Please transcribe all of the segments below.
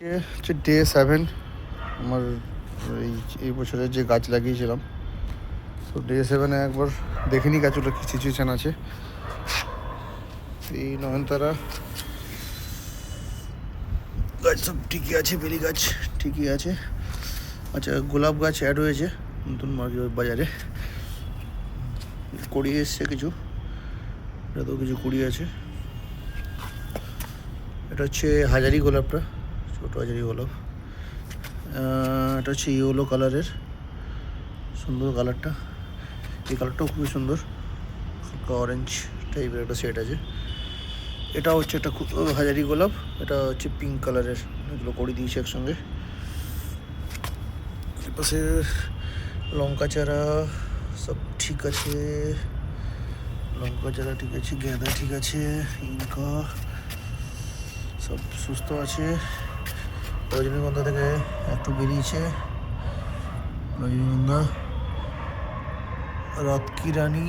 হচ্ছে day seven আমার এই এই বছরের যে গাছ লাগিয়েছিলাম। তো ডে সেভেনে একবার দেখে নিই গাছগুলো, কী সিচুয়েশান আছে। এই নয়নতারা, গাছ সব ঠিকই আছে, বেলি গাছ ঠিকই আছে। আচ্ছা গোলাপ গাছ অ্যাড হয়েছে নতুন মার্কেট বাজারে। কড়ি এসছে কিছু, এটাতেও কিছু কুড়ি আছে। এটা হচ্ছে হাজারি গোলাপটা। ছোটো হাজারি গোলাপ এটা হচ্ছে ইয়েলো কালারের। সুন্দর কালারটা। এই কালারটাও খুবই সুন্দর। হালকা অরেঞ্জ টাইপের একটা সেট আছে। এটা হচ্ছে একটা হাজারি গোলাপ। এটা হচ্ছে পিঙ্ক কালারের। এগুলো করে দিয়েছে একসঙ্গে। এপাশে লঙ্কা চারা সব ঠিক আছে। লঙ্কা চারা ঠিক আছে, গাঁদা ঠিক আছে, ইনকা সব সুস্থ আছে। রজনীগন্ধা থেকে একটু বেরিয়েছে। রজনীগন্ধা রাত কি রানী,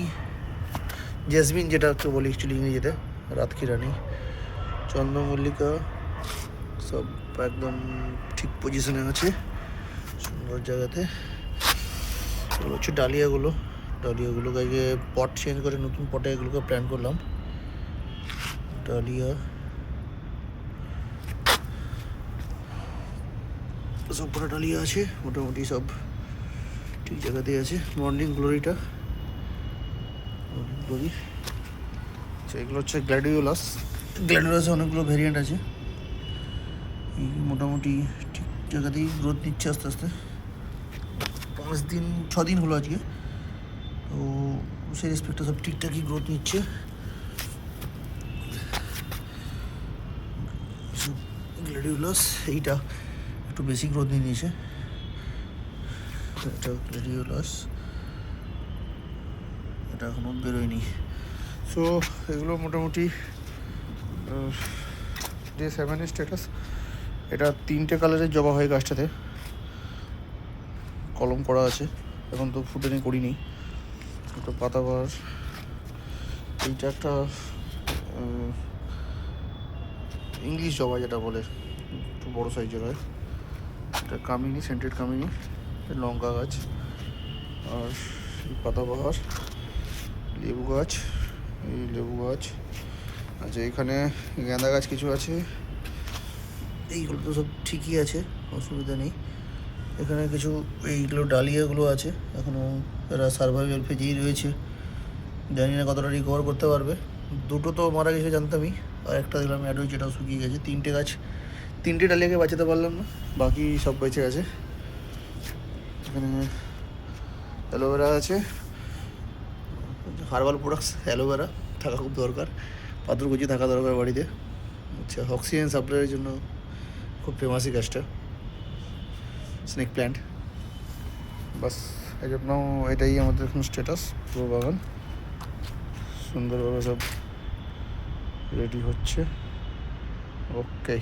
জেসমিন যেটা একটু বলি অ্যাকচুয়ালি ইংরেজিতে রাত কি রানী, চন্দ্রমল্লিকা, সব একদম ঠিক পজিশনে আছে, সুন্দর জায়গাতে। এগুলো হচ্ছে ডালিয়াগুলো ডালিয়াগুলো আগে পট চেঞ্জ করে, নতুন পটে এগুলোকে প্ল্যান করলাম। ডালিয়া সব কটা আছে, মোটামুটি সব ঠিক জায়গাতেই আছে। মর্নিং গ্লোরিটা গ্লোরি আচ্ছা এগুলো হচ্ছে গ্ল্যাডিওলাস গ্ল্যাডিওলাসে অনেকগুলো ভেরিয়েন্ট আছে। মোটামুটি ঠিক জায়গাতেই গ্রোথ নিচ্ছে আস্তে আস্তে। পাঁচ দিন, ছ দিন হলো আজকে। তো সেই রেসপেক্টে সব ঠিকঠাকই গ্রোথ নিচ্ছে। গ্ল্যাডিওলাস এইটা। একটু বেশি গ্রোথ নিয়ে নিয়েছে। এটা গ্ল্যাডিওলাস এটা এখনও বেরোয়নি। সো এগুলো মোটামুটি ডে সেভেনের স্ট্যাটাস এটা তিনটে কালারের জবা হয় গাছটাতে। কলম করা আছে। এখন তো ফুটেনি করিনি। একটা পাতাবার এইটা একটা ইংলিশ জবা যেটা বলে, একটু বড়ো সাইজের হয়। এটা কামিনি, সেন্টেড কামিনি লঙ্কা গাছ, আর পাতাবাহার লেবু গাছ, এই লেবু গাছ আচ্ছা এখানে গাঁদা গাছ কিছু আছে, এইগুলো তো সব ঠিকই আছে, অসুবিধা নেই, এখানে কিছু এইগুলো ডালিয়াগুলো আছে এখনও এরা সার্ভাইভাল ফেজেই রয়েছে, জানি না কতটা রিকভার করতে পারবে, দুটো তো মারা গেছে জানতামই, আর একটা দিলাম অ্যাড হয়েছে এটাও শুকিয়ে গেছে, তিনটে গাছ তিনটে ডালিয়াকে বাঁচাতে পারলাম না, বাকি সব বেঁচে গেছে। এখানে অ্যালোভেরা আছে। হার্বাল প্রোডাক্টস, অ্যালোভেরা থাকা খুব দরকার। পাথর পাথরকুচি থাকা দরকার বাড়িতে। আচ্ছা অক্সিজেন সাপ্লাইয়ের জন্য খুব ফেমাসই গাছটা স্নেক প্ল্যান্ট। বাস জন্য এটাই আমাদের এখন স্ট্যাটাস পুরো বাগান। সুন্দরভাবে সব রেডি হচ্ছে। ওকে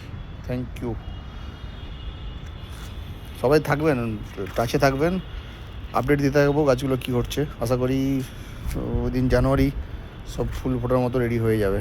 থ্যাংক ইউ সবাই থাকবেন টাচে থাকবেন আপডেট দিতে থাকব গাছগুলো কী করছে আশা করি ওই দিন জানুয়ারি সব ফুল ফোটার মতো রেডি হয়ে যাবে।